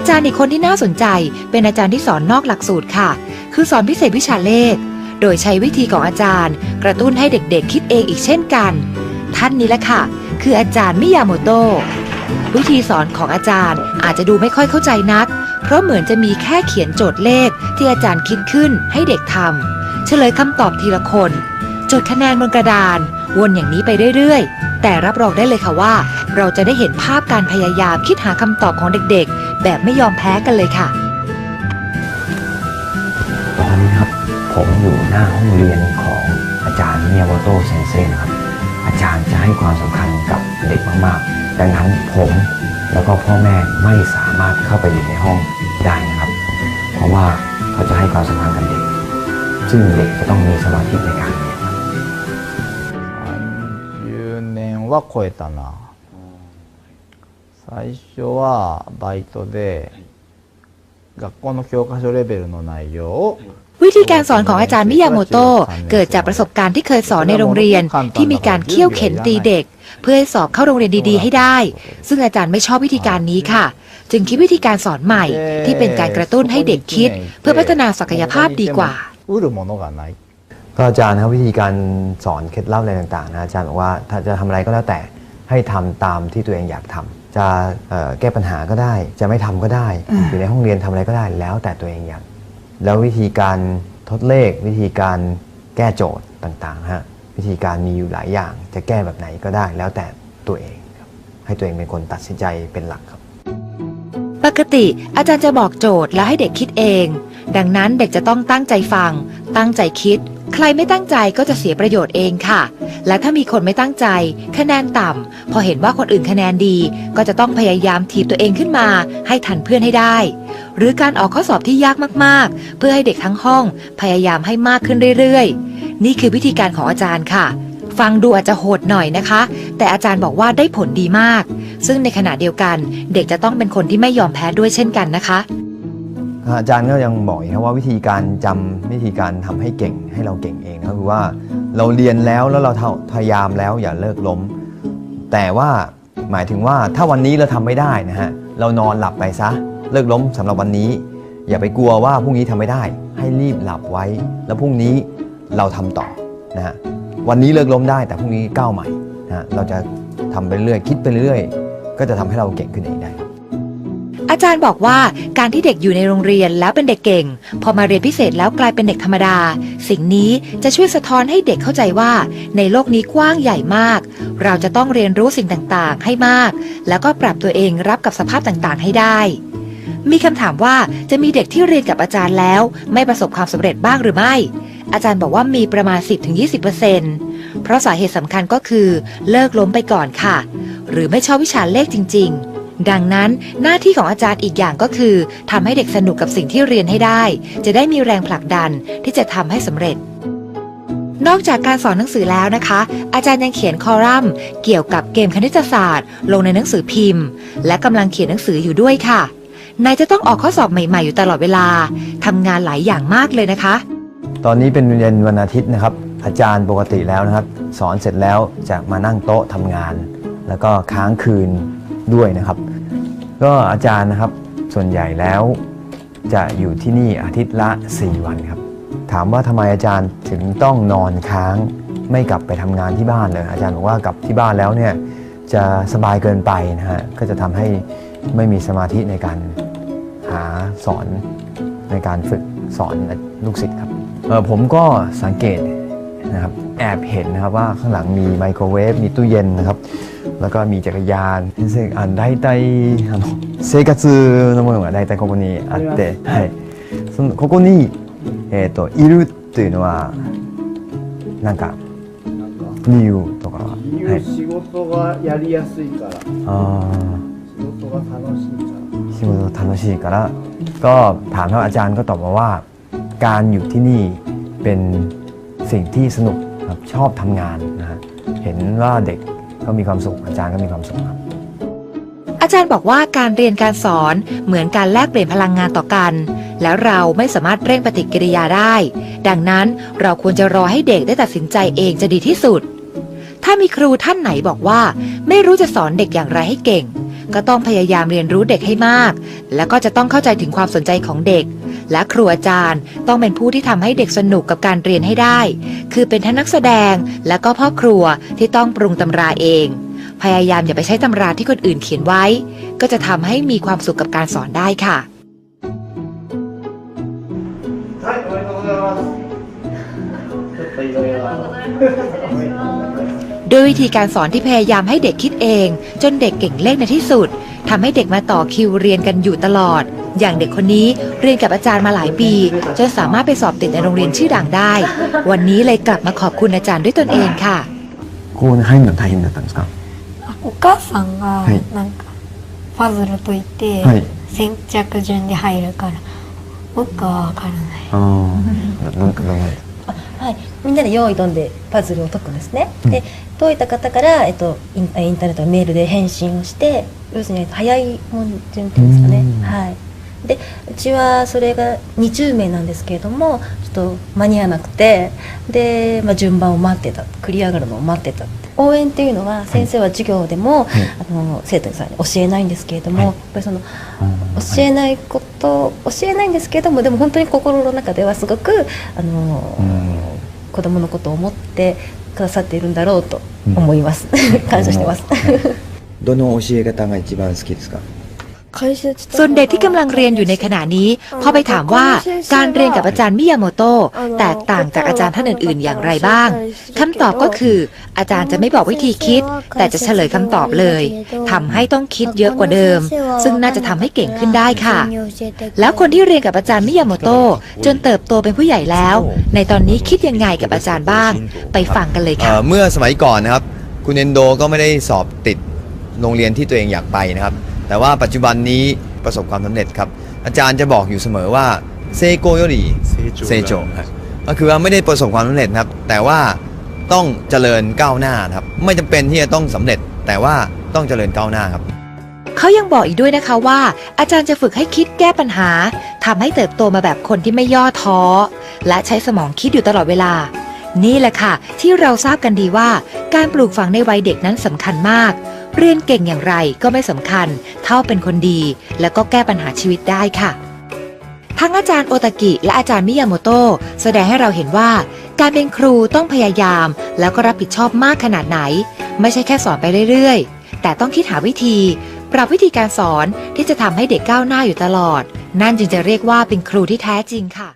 อาจารย์อีกคนที่น่าสนใจ เป็นอาจารย์ที่สอนนอกหลักสูตรค่ะ คือสอนพิเศษวิชาเลข โดยใช้วิธีของอาจารย์ กระตุ้นให้เด็กๆ คิดเองอีกเช่นกัน ท่านนี้แหละค่ะ คืออาจารย์มิยาโมโตะวิธีสอนของอาจารย์อาจจะดูไม่ค่อยเข้าใจนัก เพราะเหมือนจะมีแค่เขียนโจทย์เลขที่อาจารย์คิดขึ้นให้เด็กทำเฉลยคำตอบทีละคน จดคะแนนบนกระดาน วนอย่างนี้ไปเรื่อยๆ แต่รับรองได้เลยค่ะว่า เราจะได้เห็นภาพการพยายามคิดหาคำตอบของเด็กๆ แบบไม่ยอมแพ้กันเลยค่ะ ตอนนี้ครับ ผมอยู่หน้าห้องเรียนของอาจารย์มิยาโมโตเซนเซ่นะครับ อาจารย์จะให้ความสำคัญกับเด็กมากๆ ดังนั้นผมแล้วก็พ่อแม่ไม่สามารถเข้าไปอยู่ในห้องได้นะครับ เพราะว่าเขาจะให้ความสำคัญกับเด็ก ซึ่งเด็กจะต้องมีสมาธิในการ は超えたな最初はバイトで学校の教科書レベルの内容を วิธีการสอนของอาจารย์มิยาโมโตะเกิดจากประสบการณ์ที่เคยสอนในโรงเรียน ที่มีการเคี่ยวเข็นตีเด็ก เพื่อให้สอบเข้าโรงเรียนดีๆ ให้ได้ ซึ่งอาจารย์ไม่ชอบวิธีการนี้ค่ะ จึงคิดวิธีการสอนใหม่ ที่เป็นการกระตุ้นให้เด็กคิด เพื่อพัฒนาศักยภาพดีกว่า 売るものがない ก็อาจารย์ครับวิธีการสอนเคล็ดลับอะไรต่างๆนะอาจารย์บอกว่าถ้าจะทำอะไรก็แล้วแต่ให้ทำตามที่ตัวเองอยากทำจะเอ่อแก้ปัญหาก็ได้ จะไม่ทำก็ได้ อยู่ในห้องเรียนทำอะไรก็ได้แล้วแต่ตัวเองอยากแล้ววิธีการทดเลข วิธีการแก้โจทย์ต่างๆฮะวิธีการมีอยู่หลายอย่าง จะแก้แบบไหนก็ได้แล้วแต่ตัวเองครับให้ตัวเองเป็นคนตัดสินใจเป็นหลักครับ ปกติอาจารย์จะบอกโจทย์แล้วให้เด็กคิดเอง ดังนั้นเด็กจะต้องตั้งใจฟัง ตั้งใจคิด ใครไม่ตั้งใจก็จะเสียประโยชน์เองค่ะ และถ้ามีคนไม่ตั้งใจ คะแนนต่ำพอเห็นว่าคนอื่นคะแนนดี ก็จะต้องพยายามถีบตัวเองขึ้นมา ให้ทันเพื่อนให้ได้ หรือการออกข้อสอบที่ยากมากๆ เพื่อให้เด็กทั้งห้อง พยายามให้มากขึ้นเรื่อยๆ นี่คือวิธีการของอาจารย์ค่ะ ฟังดูอาจจะโหดหน่อยนะคะ แต่อาจารย์บอกว่าได้ผลดีมาก ซึ่งในขณะเดียวกัน เด็กจะต้องเป็นคนที่ไม่ยอมแพ้ด้วยเช่นกันนะคะ อาจารย์ก็ยังบอกอีกครับว่าวิธีการจำวิธีการทำให้เก่งให้เราเก่งเองก็คือว่าเราเรียนแล้วแล้วเราพยายามแล้วอย่าเลิกล้ม แต่ว่าหมายถึงว่าถ้าวันนี้เราทำไม่ได้นะฮะเรานอนหลับไปซะเลิกล้มสำหรับวันนี้ อย่าไปกลัวว่าพรุ่งนี้ทำไม่ได้ ให้รีบหลับไว้ แล้วพรุ่งนี้เราทำต่อนะฮะวันนี้เลิกล้มได้แต่พรุ่งนี้ก้าวใหม่นะฮะเราจะทำไปเรื่อยคิดไปเรื่อยก็จะทำให้เราเก่งขึ้นเองได้ อาจารย์บอกว่าการที่เด็กอยู่ในโรงเรียนแล้วเป็นเด็กเก่ง พอมาเรียนพิเศษแล้วกลายเป็นเด็กธรรมดา สิ่งนี้จะช่วยสะท้อนให้เด็กเข้าใจว่า ในโลกนี้กว้างใหญ่มาก เราจะต้องเรียนรู้สิ่งต่างๆ ให้มาก แล้วก็ปรับตัวเองรับกับสภาพต่างๆ ให้ได้ มีคำถามว่าจะมีเด็กที่เรียนกับอาจารย์แล้ว ไม่ประสบความสำเร็จบ้างหรือไม่ อาจารย์บอกว่ามีประมาณ 10-20%เพราะสาเหตุสำคัญก็คือ เลิกล้มไปก่อนค่ะ หรือไม่ชอบวิชาเลขจริง ๆ ดังนั้นหน้าที่ของอาจารย์อีกอย่างก็คือทำให้เด็กสนุกกับสิ่งที่เรียนให้ได้ จะได้มีแรงผลักดันที่จะทำให้สำเร็จ นอกจากการสอนหนังสือแล้วนะคะ อาจารย์ยังเขียนคอลัมน์เกี่ยวกับเกมคณิตศาสตร์ ลงในหนังสือพิมพ์ และกำลังเขียนหนังสืออยู่ด้วยค่ะนายจะต้องออกข้อสอบใหม่ ๆ อยู่ตลอดเวลาทำงานหลายอย่างมากเลยนะคะ ตอนนี้เป็นเย็นวันอาทิตย์นะครับ อาจารย์ปกติแล้วนะครับ สอนเสร็จแล้วจะมานั่งโต๊ะทำงาน แล้วก็ค้างคืนด้วยนะครับ ก็อาจารย์นะครับส่วนใหญ่แล้วจะอยู่ที่นี่อาทิตย์ละ 4 วันครับ ถามว่าทำไมอาจารย์ถึงต้องนอนค้าง ไม่กลับไปทำงานที่บ้านเลย อาจารย์บอกว่ากลับที่บ้านแล้วเนี่ยจะสบายเกินไปนะฮะก็จะทำให้ไม่มีสมาธิในการหาสอนในการฝึกสอนลูกศิษย์ครับผมก็สังเกตนะครับ แอบเห็นนะครับว่าข้างหลังมีไมโครเวฟมีตู้เย็นนะครับ แล้วก็มีจักรยาน先生あ大体あの生活のものが大体ここにあって、はい、そのここに、えー、といるっていうのはなんか理由とかは、はい、仕事がやりやすいからあ仕事が楽しいからー仕事が楽しいからก็ถามครับอาจารย์ก็ตอบมาว่า การอยู่ที่นี่เป็นสิ่งที่สนุก ครับชอบทำงานนะฮะเห็นว่าเด็กก็มีความสุขอาจารย์ก็มีความสุขครับอาจารย์บอกว่าการเรียนการสอนเหมือนการแลกเปลี่ยนพลังงานต่อกัน แล้วเราไม่สามารถเร่งปฏิกิริยาได้ ดังนั้นเราควรจะรอให้เด็กได้ตัดสินใจเองจะดีที่สุด ถ้ามีครูท่านไหนบอกว่า ไม่รู้จะสอนเด็กอย่างไรให้เก่ง ก็ต้องพยายามเรียนรู้เด็กให้มาก แล้วก็จะต้องเข้าใจถึงความสนใจของเด็ก และครูอาจารย์ต้องเป็นผู้ที่ทำให้เด็กสนุกกับการเรียนให้ได้ คือเป็นทั้งนักแสดงและก็พ่อครัวที่ต้องปรุงตำราเอง พยายามอย่าไปใช้ตำราที่คนอื่นเขียนไว้ ก็จะทำให้มีความสุขกับการสอนได้ค่ะ はい、おめでとうございます。ちょっといろいろ。 ด้วยวิธีการสอนที่พยายามให้เด็กคิดเอง จนเด็กเก่งเลขในที่สุดทำให้เด็กมาต่อคิวเรียนกันอยู่ตลอด อย่างเด็กคนนี้เรียนกับอาจารย์มาหลายปี จนสามารถไปสอบติดในโรงเรียนชื่อดังได้ วันนี้เลยกลับมาขอบคุณอาจารย์ด้วยตนเองค่ะ ครู入るの大変だったんですかあお母さんがはいなんかパズルといってはい先着順で入るから僕はわからないああなんかはい、 みんなで用意どんでパズルを解くんですね。うん。で解いた方から、えっと、インインターネットのメールで返信をして要するにえっと早いもん順っていうんですかね。うん。はい、でうちはそれが20名なんですけれどもちょっと間に合わなくてで、まあ、順番を待ってた繰り上がるのを待ってた。応援っていうのは先生は授業でも、あの生徒さんに教えないんですけれども、はい。やっぱりその教えないこと教えないんですけれどもでも本当に心の中ではすごくあの、子供のことを思ってくださっているんだろうと思います、感謝してます、どの教え方が一番好きですか？ ส่วนเด็กที่กำลังเรียนอยู่ในขณะนี้พอไปถามว่าการเรียนกับอาจารย์มิยาโมโตะแตกต่างจากอาจารย์ท่านอื่นๆ อย่างไรบ้างคำตอบก็คือ อาจารย์จะไม่บอกวิธีคิด แต่จะเฉลยคำตอบเลยทำให้ต้องคิดเยอะกว่าเดิม ซึ่งน่าจะทำให้เก่งขึ้นได้ค่ะ แล้วคนที่เรียนกับอาจารย์มิยาโมโตะจนเติบโตเป็นผู้ใหญ่แล้ว ในตอนนี้คิดยังไงกับอาจารย์บ้าง ไปฟังกันเลยค่ะเมื่อสมัยก่อนนะครับ คุณเอนโดก็ไม่ได้สอบติดโรงเรียนที่ตัวเองอยากไปนะครับ แต่ว่าปัจจุบันนี้ประสบความสำเร็จครับ อาจารย์จะบอกอยู่เสมอว่าเซโกโยริเซโจครับก็คือว่าไม่ได้ประสบความสำเร็จนะครับ แต่ว่าต้องเจริญก้าวหน้านะครับ ไม่จำเป็นที่จะต้องสำเร็จ แต่ว่าต้องเจริญก้าวหน้าครับ เขายังบอกอีกด้วยนะคะว่า อาจารย์จะฝึกให้คิดแก้ปัญหาทำให้เติบโตมาแบบคนที่ไม่ย่อท้อ และใช้สมองคิดอยู่ตลอดเวลา นี่แหละค่ะ ที่เราทราบกันดีว่า การปลูกฝังในวัยเด็กนั้นสำคัญมาก เรียนเก่งอย่างไรก็ไม่สำคัญ เท่าเป็นคนดี แล้วก็แก้ปัญหาชีวิตได้ค่ะ ทั้งอาจารย์โอตากิและอาจารย์มิยาโมโตะแสดงให้เราเห็นว่า การเป็นครูต้องพยายาม แล้วก็รับผิดชอบมากขนาดไหน ไม่ใช่แค่สอนไปเรื่อยๆ แต่ต้องคิดหาวิธี ปรับวิธีการสอนที่จะทำให้เด็กก้าวหน้าอยู่ตลอด นั่นจึงจะเรียกว่าเป็นครูที่แท้จริงค่ะ